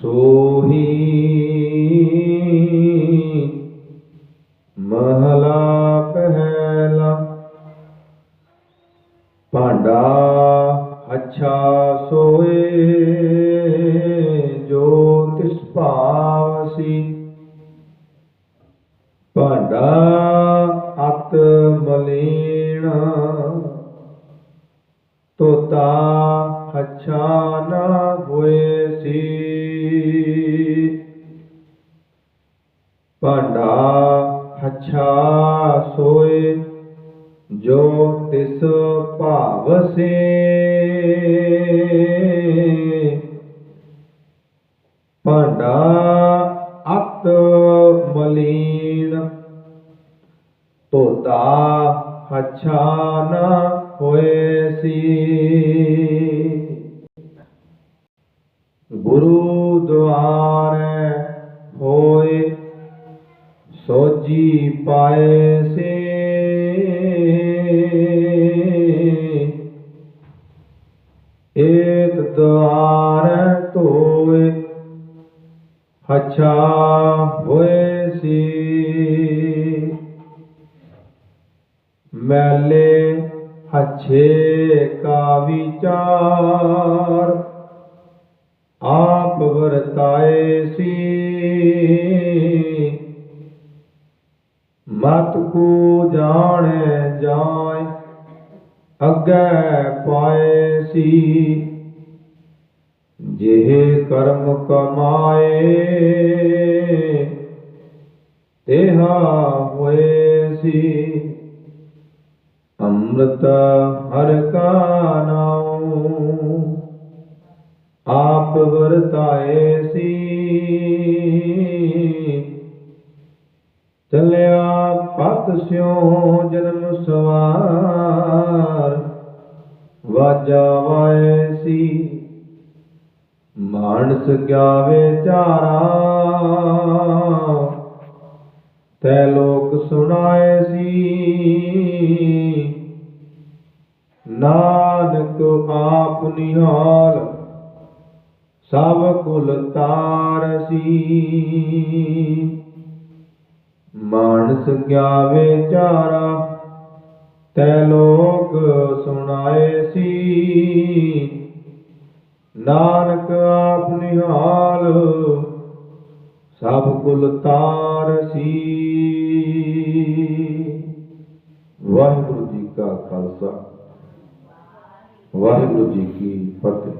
ਸੋਹੀ ਮਹਲਾ ਪਹਿਲਾ। ਭਾਂਡਾ ਅੱਛਾ ਸੋਏ ਜੋ ਤਿਸ ਭਾਵਸੀ ਭਾਂਡਾ ਅਤ ਮਲੀਣਾ ਤੋਤਾ ਅੱਛਾ ਨਾ ਭਾਂਡਾ ਅੱਛਾ ਸੋਏ ਜੋ ਤਿਸ ਭਾਵਸੇ। ਭਾਂਡਾ ਅਤ ਮਲੀਨ ਤੋਤਾ ਅੱਛਾ ਨਾ ਹੋਏ ਸੀ। ਸੋਜੀ ਪਾਏ ਸੇ। ਏਕ ਦੁਆਰ ਧੋਏ ਅੱਛਾ ਹੋਏ ਸੀ। ਮੈਲੇ ਅੱਛੇ ਕਾ ਵਿਚਾਰ ਆਪ ਵਰਤਾਏ ਸੀ। ਮਤ ਕੋ ਜਾਣੈ ਜਾਏ ਅੱਗੇ ਪਾਏ ਸੀ। ਜਿਹੇ ਕਰਮ ਕਮਾਏ, ਤੇਹਾ ਹੋਏ ਸੀ। ਅੰਮ੍ਰਿਤ ਹਰ ਕਾ ਨਾਉ, ਆਪ ਵਰਤਾਏ ਸੀ। ਚਲਿਆ ਪਤ ਸਿਉ ਜਨਮ ਸਵਾਰ। ਵਾਜਾ ਵਾਏ ਸੀ, ਮਾਨਸ ਗਿਆਵੇ ਚਾਰਾ। ਤੈ ਲੋਕ ਸੁਣਾਏ ਸੀ, ਨਾਨਕ ਆਪ ਨਿਹਾਲ, ਸਭ ਕੁਲ ਤਾਰ ਸੀ। ਮਾਨਸ ਗਿਆਵੇ ਚਾਰਾ, ਤੈ ਲੋਕ ਸੁਣਾਏ ਸੀ। ਨਾਨਕ ਆਪ ਨਿਹਾਲ, ਸਭ ਕੁਲ ਤਾਰ ਸੀ। ਵਾਹਿਗੁਰੂ ਜੀ ਕਾ ਖਾਲਸਾ, ਵਾਹਿਗੁਰੂ ਜੀ ਕੀ ਫਤਿਹ।